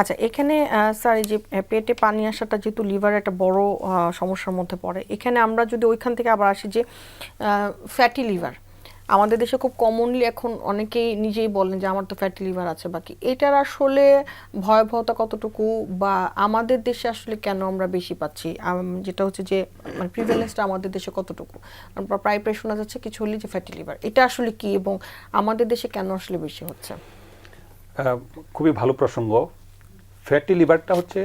আচ্ছা এখানে স্যার এই যে পেটে পানি আসাটা যেহেতু লিভার একটা বড় সমস্যার মধ্যে পড়ে, এখানে আমরা যদি ওইখান থেকে আবার আসি যে ফ্যাটি লিভার আমাদের দেশে খুব কমনলি এখন অনেকেই নিজেই বলেন যে, আমার তো ফ্যাটি লিভার আছে, বাকি। এটার আসলে ভয়াবহতা কতটুকু বা আমাদের দেশে আসলে কেন আমরা বেশি পাচ্ছি? যেটা হচ্ছে যে মানে প্রিভেলেন্সটা আমাদের দেশে কতটুকু? প্রায় প্রায় শোনা যাচ্ছে কিছু হলে যে ফ্যাটি লিভার এটা আসলে কি এবং আমাদের দেশে কেন আসলে বেশি হচ্ছে? খুবই ভালো প্রসঙ্গ। ফ্যাটি লিভারটা হচ্ছে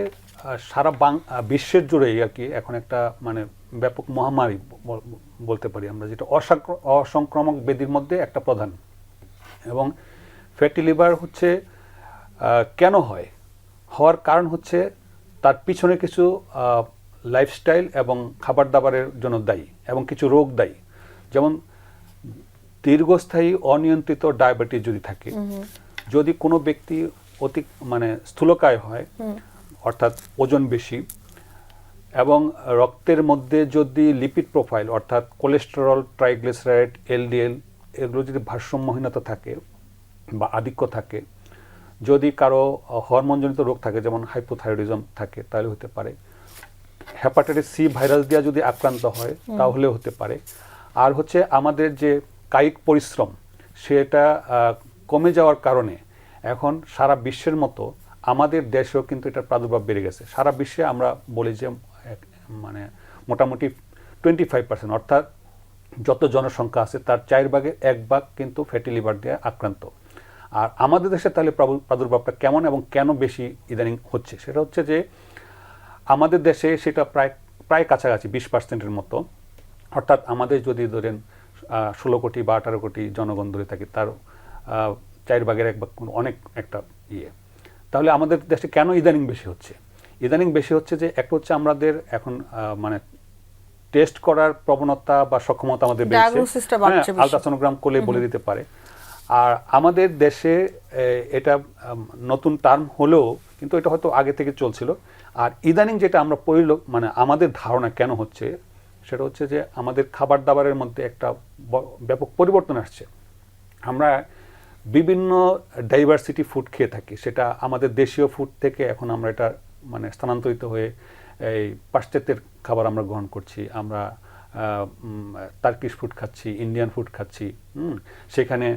সারা বাং বিশ্বের জুড়েই আর কি এখন একটা মানে ব্যাপক মহামারী বলতে পারি আমরা যেটা অসাক্র- অসংক্রামক বেদির মধ্যে একটা প্রধান। এবং ফ্যাটি লিভার হচ্ছে কেন হয়? হওয়ার কারণ হচ্ছে তার পিছনে কিছু লাইফস্টাইল এবং খাবার দাবারের জন্য দায়ী এবং কিছু রোগ দায়ী। যেমন দীর্ঘস্থায়ী অনিয়ন্ত্রিত ডায়াবেটিস যদি থাকে যদি কোনো ব্যক্তি অতি মানে স্থূলকায় হয় অর্থাৎ ওজন বেশি এবং রক্তের মধ্যে যদি লিপিড প্রোফাইল অর্থাৎ কোলেস্টেরল ট্রাইগ্লিসারাইড এলডিএল এগুলো যদি ভারসাম্যহীনতা থাকে বা আধিক্য থাকে যদি কারও হরমোনজনিত রোগ থাকে যেমন হাইপোথাইরয়েডিজম থাকে তাহলে হতে পারে। হ্যাপাটাইটিস সি ভাইরাস দিয়ে যদি আক্রান্ত হয় তাহলে হতে পারে। আর হচ্ছে আমাদের যে কায়িক পরিশ্রম সেটা কমে যাওয়ার কারণে এখন সারা বিশ্বের মতো আমাদের দেশেও কিন্তু এটার প্রাদুর্ভাব বেড়ে গেছে। সারা বিশ্বে আমরা বলি যে মানে মোটামুটি টোয়েন্টি ফাইভ পার্সেন্ট অর্থাৎ যত জনসংখ্যা আছে তার চার ভাগের এক ভাগ কিন্তু ফ্যাটি লিভার দিয়ে আক্রান্ত। আর আমাদের দেশে তাহলে প্রাদুর্ভাবটা কেমন এবং কেন বেশি ইদানিং হচ্ছে? সেটা হচ্ছে যে, আমাদের দেশে সেটা প্রায় প্রায় কাছাকাছি, বিশ পার্সেন্টের মতো। অর্থাৎ আমাদের যদি ধরেন ষোলো কোটি বা আঠারো কোটি জনগণ ধরে থাকে, তার চার ভাগের এক ভাগ অনেক একটা ইয়ে। তাহলে আমাদের দেশে কেন ইদানিং বেশি হচ্ছে? ইদানিং বেশি হচ্ছে যে একটা হচ্ছে আমাদের এখন মানে টেস্ট করার প্রবণতা বা সক্ষমতা আমাদের বাড়ছে। বেশি। আলট্রাসোনোগ্রাম করলে বলে দিতে পারে। আর আমাদের দেশে এটা নতুন টার্ম হলেও কিন্তু এটা হয়তো আগে থেকে চলছিল। আর ইদানিং যেটা আমরা পরিল মানে আমাদের ধারণা কেন হচ্ছে সেটা হচ্ছে যে আমাদের খাবার দাবারের মধ্যে একটা ব্যাপক পরিবর্তন আসছে। আমরা বিভিন্ন ডাইভার্সিটি ফুড খেয়ে থাকি। সেটা আমাদের দেশীয় ফুড থেকে এখন আমরা এটা মানে স্থানান্তরিত হয়ে এই পাশ্চাত্যের খাবার আমরা গ্রহণ করছি। আমরা টার্কিশ ফুড খাচ্ছি ইন্ডিয়ান ফুড খাচ্ছি হুম, সেখানে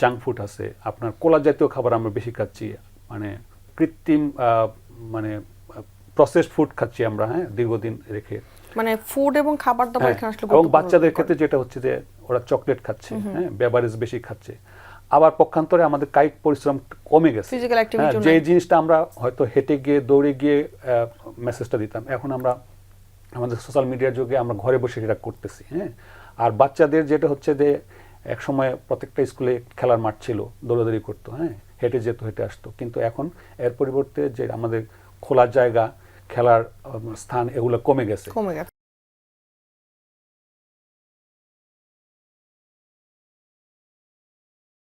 জাঙ্ক ফুড আছে। আপনার কোলা জাতীয় খাবার আমরা বেশি খাচ্ছি। মানে কৃত্রিম মানে প্রসেস ফুড খাচ্ছি আমরা হ্যাঁ দীর্ঘদিন রেখে। মানে ফুড এবং খাবার দাবার হ্যাঁ, এবং বাচ্চাদের ক্ষেত্রে যেটা হচ্ছে যে ওরা চকলেট খাচ্ছে হ্যাঁ বেভারেজ বেশি খাচ্ছে। আবার পক্ষান্তরে আমাদের কায়িক পরিশ্রম কমে গেছে। হ্যাঁ, যে জিনিসটা আমরা হয়তো হেঁটে গিয়ে দৌড়ে গিয়ে মেসেজটা দিতাম এখন আমরা আমাদের সোশ্যাল মিডিয়ার যুগে আমরা ঘরে বসে সেটা করতেছি হ্যাঁ? আর বাচ্চাদের যেটা হচ্ছে যে এক সময় প্রত্যেকটা স্কুলে খেলার মাঠ ছিল দৌড়াদৌড়ি করতো হ্যাঁ? হেঁটে যেত হেঁটে আসতো। কিন্তু এখন এর পরিবর্তে যে আমাদের খোলা জায়গা খেলার স্থান এগুলো কমে গেছে। কমে গেছে।